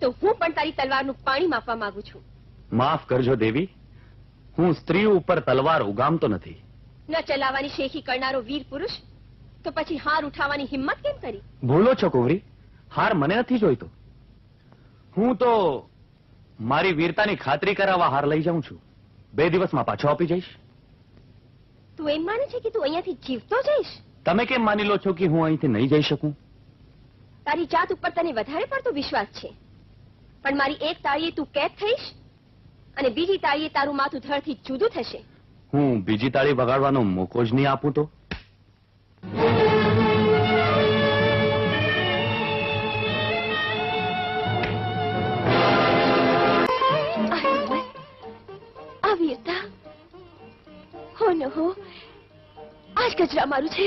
તો હું પણ તારી તલવારનું પાણી માપવા માંગુ છું. માફ કરજો દેવી હું સ્ત્રી ઉપર તલવાર ઉગામતો નથી. ન ચલાવવાની શેખી કરનારો વીર પુરુષ તો પછી હાર ઉઠાવવાની હિંમત કેમ કરી? ભૂલો છો કુંવરી હાર મને નથી જોઈતો. હું તો મારી વીરતાની ખાતરી કરાવવા હાર લઈ જાઉં છું. બે દિવસમાં પાછો આપી જઈશ. તું એમ માને છે કે તું અહીંયાથી જીવતો જઈશ? તમે કેમ માની લો છો કે હું અહીંથી નહીં જઈ શકું? તારી જાત ઉપર તને વધારે પડતો વિશ્વાસ છે. પણ મારી એક તાળીએ તું કેદ થઈશ અને બીજી તાળીએ તારું માથું ધડથી જુદું થશે. હું બીજી તાળી વગાડવાનો મોકો જ નહીં આપું તો? વીરતા હો ન હો આજ ગજરા મારું છે.